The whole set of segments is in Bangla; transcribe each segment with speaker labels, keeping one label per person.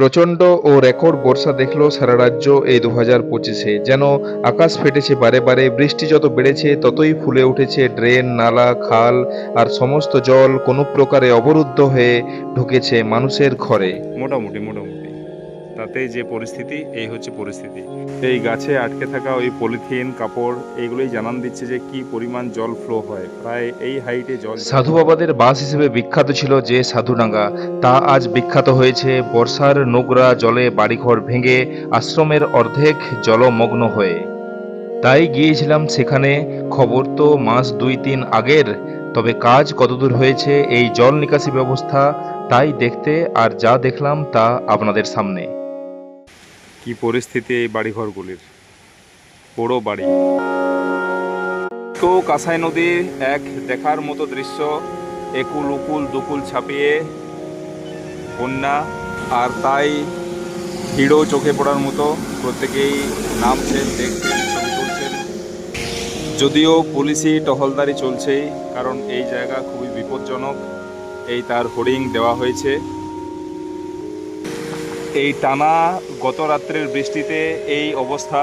Speaker 1: প্রচণ্ড ও রেকর্ড বর্ষা দেখল সারা রাজ্য এই দু হাজার পঁচিশে। যেন আকাশ ফেটেছে বারে বারে, বৃষ্টি যত বেড়েছে ততই ফুলে উঠেছে ড্রেন, নালা, খাল আর সমস্ত জল কোনো প্রকারে অবরুদ্ধ হয়ে ঢুকেছে মানুষের ঘরে।
Speaker 2: মোটামুটি মোটামুটি। তাতে যে পরিস্থিতি এই হচ্ছে পরিস্থিতি। এই গাছে আটকে থাকা ওই পলিথিন কাপড় এইগুলোই জানান দিচ্ছে যে কি পরিমাণ জল ফ্লো হয়। প্রায় এই হাইটে জল
Speaker 1: সাধু বাবাদের বাস হিসেবে বিখ্যাত ছিল যে সাধুডাঙ্গা। তা আজ বিখ্যাত হয়েছে। বর্ষার নোংরা জলে বাড়িঘর ভেঙে আশ্রমের অর্ধেক জলমগ্ন হয়ে। তাই গিয়েছিলাম সেখানে। খবর তো মাস দুই তিন আগের। তবে কাজ কতদূর হয়েছে এই জল নিকাশি ব্যবস্থা তাই দেখতে আর যা দেখলাম তা আপনাদের সামনে।
Speaker 2: কি পরিস্থিতি এই বাড়িঘরগুলির? পোড়ো বাড়ি। তো কাঁসাই নদীর এক দেখার মতো দৃশ্য, একুল উকুল দুকুল ছাপিয়ে বন্যা, আর তাই ভিড়ও চোখে পড়ার মতো প্রত্যেকেই নামছেন, দেখছেন, ছবি তুলছেন। যদিও পুলিশি টহলদারি চলছেই, কারণ এই জায়গা খুবই বিপজ্জনক। এই তার হোর্ডিং দেওয়া হয়েছে। এই টানা গত রাত্রের বৃষ্টিতে এই অবস্থা।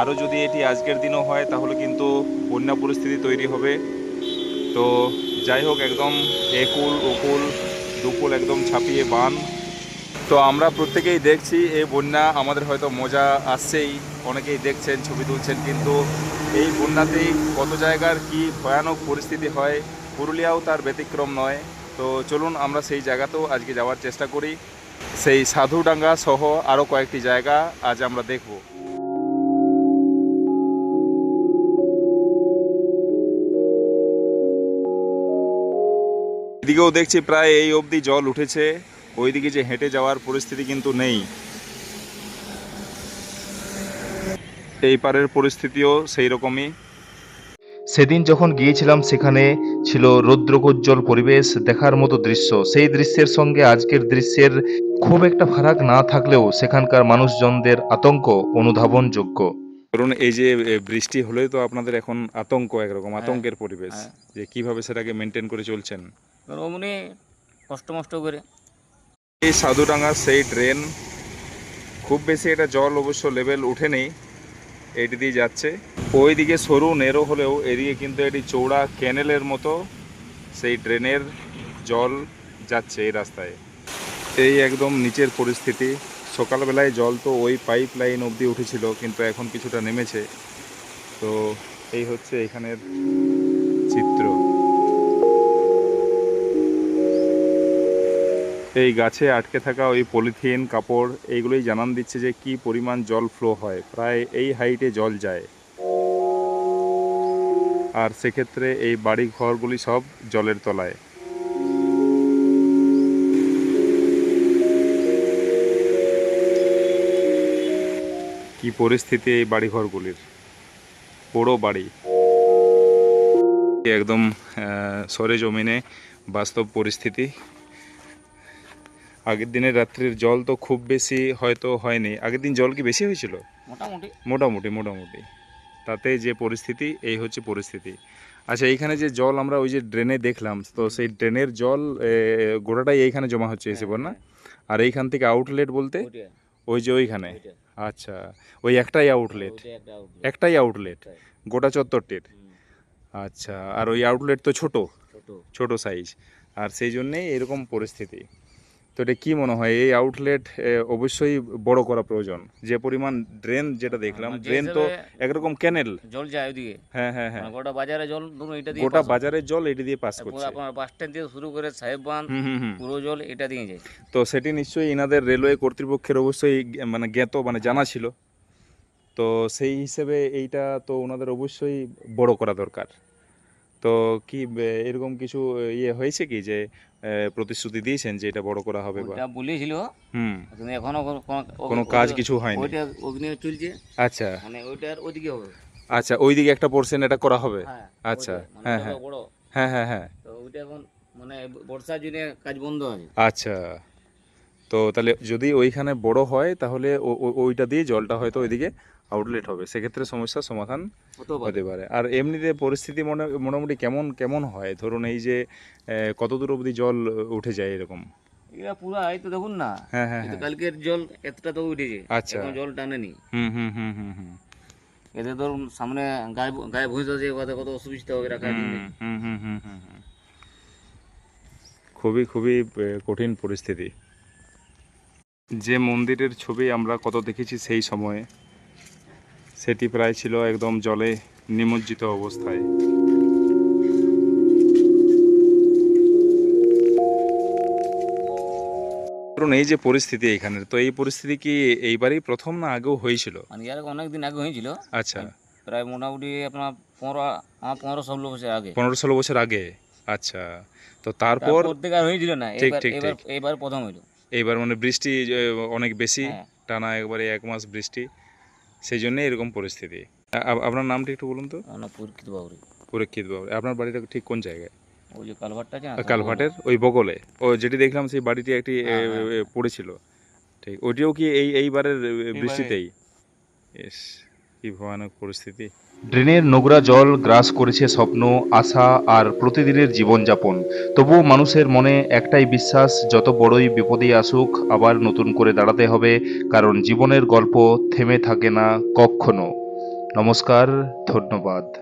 Speaker 2: আরও যদি এটি আজকের দিনও হয়, তাহলে কিন্তু বন্যা পরিস্থিতি তৈরি হবে। তো যাই হোক, একদম একুল, উকুল, দুকুল একদম ছাপিয়ে বান। তো আমরা প্রত্যেকেই দেখছি এই বন্যা, আমাদের হয়তো মজা আসছেই। অনেকেই দেখছেন, ছবি তুলছেন, কিন্তু এই বন্যাতেই কত জায়গার কি ভয়ানক পরিস্থিতি হয়, পুরুলিয়াও তার ব্যতিক্রম নয়। তো চলুন, আমরা সেই জায়গাতেও আজকে যাওয়ার চেষ্টা করি। সেই সাধুডাঙ্গা সহ আরও কয়েকটি জায়গা আজ আমরা দেখব। এদিকেও দেখছি প্রায় এই অবধি জল উঠেছে, ওইদিকে যে হেঁটে যাওয়ার পরিস্থিতি কিন্তু নেই। এই পারের পরিস্থিতিও সেই রকমই
Speaker 1: সেদিন যখন গিয়েছিলাম সেখানে ছিল রৌদ্রগোজ্জ্বল পরিবেশ দেখার মতো দৃশ্য। সেই দৃশ্যের সঙ্গে আজকের দৃশ্যের খুব একটা ফারাক না থাকলেও সেখানকার মানুষজনদের আতঙ্ক অনুধাবনযোগ্য।
Speaker 2: ধরুন এই যে বৃষ্টি হলেই তো আপনাদের এখন আতঙ্ক একরকম আতঙ্কের পরিবেশ।
Speaker 3: হ্যাঁ।
Speaker 2: যে কীভাবে সেটাকে মেনটেন করে চলছেন?
Speaker 3: অমনি কষ্ট মষ্ট করে।
Speaker 2: এই সাধুডাঙ্গার সেই ড্রেন খুব বেশি এটা জল অবশ্য লেভেল উঠেনি এটি দিয়ে যাচ্ছে। ওইদিকে সরু নেরো হলেও এদিকে কিন্তু এটি চৌড়া ক্যানেলের মতো সেই ড্রেনের জল যাচ্ছে এই রাস্তায়। এই একদম নিচের পরিস্থিতি। সকালবেলায় জল তো ওই পাইপ লাইন অবধি উঠেছিল, কিন্তু এখন কিছুটা নেমেছে। তো এই হচ্ছে এখানের চিত্র। এই গাছে আটকে থাকা ওই পলিথিন, কাপড়, এইগুলোই জানান দিচ্ছে যে কি পরিমাণ জল ফ্লো হয়। প্রায় এই হাইটে জল যায়। আর সেক্ষেত্রে এই বাড়ি ঘরগুলি সব জলের তলায়। কি পরিস্থিতি এই বাড়ি ঘরগুলির পোড়ো বাড়ি। একদম সরে জমিনে বাস্তব পরিস্থিতি। আগের দিনের রাত্রির জল তো খুব বেশি হয়তো হয়নি। আগের দিন জল কি বেশি হয়েছিল?
Speaker 3: মোটামুটি।
Speaker 2: মোটামুটি মোটামুটি। তাতে যে পরিস্থিতি এই হচ্ছে পরিস্থিতি। আচ্ছা এইখানে যে জল আমরা ওই যে ড্রেনে দেখলাম তো সেই ড্রেনের জল গোটাটাই এইখানে জমা হচ্ছে এসে বল না? আর এইখান থেকে আউটলেট বলতে? ওই যে ওইখানে? আচ্ছা ওই একটাই আউটলেট। একটাই আউটলেট গোটা চত্বরটির? আচ্ছা আর ওই আউটলেট তো ছোট?
Speaker 3: ছোট।
Speaker 2: সাইজ আর সেই জন্যেই এরকম পরিস্থিতি। তো এটা কী মনে হয়? এই আউটলেট অবশ্যই বড় করা প্রয়োজন। যে পরিমাণ ড্রেন যেটা দেখলাম ড্রেন তো একরকম ক্যানেল
Speaker 3: জল যায় ওইদিকে।
Speaker 2: হ্যাঁ হ্যাঁ হ্যাঁ।
Speaker 3: মানে গোটা বাজারে জল ধরুন এটা দিয়ে
Speaker 2: গোটা। বাজারের জল এটি দিয়ে পাস করছে।
Speaker 3: আপনার বাস স্ট্যান্ড থেকে শুরু করে সাহেব বাঁধ পুরো জল এটা দিয়ে যায়।
Speaker 2: তো সেটি নিশ্চয়ই এনাদের রেলওয়ে কর্তৃপক্ষের অবশ্যই মানে জ্ঞাত মানে জানা ছিল। তো সেই হিসেবে এইটা তো ওনাদের অবশ্যই বড় করা দরকার। তো কি এরকম কিছু ইয়ে হয়েছে কি যে প্রতিশ্রুতি দিয়েছেন যে এটা বড় করা হবে বা
Speaker 3: বলেছিল।
Speaker 2: হুম।
Speaker 3: কিন্তু এখনও কোনো-
Speaker 2: কাজ কিছু হয়নি।
Speaker 3: ওইটা অগ্নি চলছে।
Speaker 2: আচ্ছা।
Speaker 3: মানে ওইটার ওইদিকে হবে।
Speaker 2: আচ্ছা ওইদিকে একটা পোর্শন এটা করা হবে?
Speaker 3: হ্যাঁ
Speaker 2: আচ্ছা,
Speaker 3: মানে
Speaker 2: হ্যাঁ, হ্যাঁ।
Speaker 3: বড়।
Speaker 2: হ্যাঁ হ্যাঁ হ্যাঁ।
Speaker 3: তো ওইটা এখন মানে বর্ষার জন্য কাজ বন্ধ আছে।
Speaker 2: আচ্ছা। তো তাহলে যদি ওইখানে বড় হয় তাহলে ওইটা দিয়ে জলটা হয়তো ওইদিকে আউটলেট হবে। সেক্ষেত্রে সমস্যার সমাধান হতে পারে। আর এমনিতে পরিস্থিতি মনে মোটামুটি কেমন কেমন হয়? ধরুন এই যে কত দূর অবধি জল উঠে যায় এরকম?
Speaker 3: এরা পুরা এই তো দেখুন না।
Speaker 2: হ্যাঁ হ্যাঁ হ্যাঁ।
Speaker 3: কালকের জল এতটা তো উঠেছে।
Speaker 2: আচ্ছা।
Speaker 3: জল টানেনি।
Speaker 2: হুম হুম হুম হুম হুম।
Speaker 3: এতে ধরুন সামনে গায়ে গায়ে ভুঁজ আছে কত কত অসুবিধা হবে রাখার জন্য।
Speaker 2: খুবই খুবই কঠিন পরিস্থিতি। যে মন্দিরের ছবি আমরা কত দেখেছি সেই সময়ে সেটি প্রায় ছিল একদম জলে নিমজ্জিত অবস্থায়। এই যে পরিস্থিতি এখানের তো এই পরিস্থিতি কি এইবারই প্রথম না আগেও হয়েছিল?
Speaker 3: মানে এর অনেক দিন আগে হয়েছিল।
Speaker 2: আচ্ছা।
Speaker 3: প্রায় মোটামুটি আপনার পনেরো আমার পনেরো ষোলো বছর আগে।
Speaker 2: পনেরো ষোলো বছর আগে আচ্ছা। তো তারপর
Speaker 3: তারপর থেকে আর হয়েছিল না
Speaker 2: ঠিক, ঠিক,
Speaker 3: এবার প্রথম হইল।
Speaker 2: এইবার মানে বৃষ্টি অনেক বেশি
Speaker 3: হ্যাঁ।
Speaker 2: টানা একবারে এক মাস বৃষ্টি সেই জন্য এরকম পরিস্থিতি। আপনার নামটা একটু বলুন তো?
Speaker 3: পরীক্ষিত বাবুরি।
Speaker 2: পরীক্ষিত বাবু আপনার বাড়িটা ঠিক কোন জায়গায়?
Speaker 3: ওই যে কালভারটা
Speaker 2: কালভাটের ওই বগলে। ও যেটি দেখলাম সেই বাড়িটি একটি
Speaker 3: হ্যাঁ, হ্যাঁ।
Speaker 2: পড়েছিল। ঠিক ওইটিও কি এই এইবারের বৃষ্টিতেই? এস কি ভয়ানক পরিস্থিতি।
Speaker 1: ড্রেনের নোংরা জল গ্রাস করেছে স্বপ্ন, আশা আর প্রতিদিনের জীবনযাপন। তবুও মানুষের মনে একটাই বিশ্বাস, যত বড়ই বিপদে আসুক, আবার নতুন করে দাঁড়াতে হবে, কারণ জীবনের গল্প থেমে থাকে না কখনো। নমস্কার, ধন্যবাদ।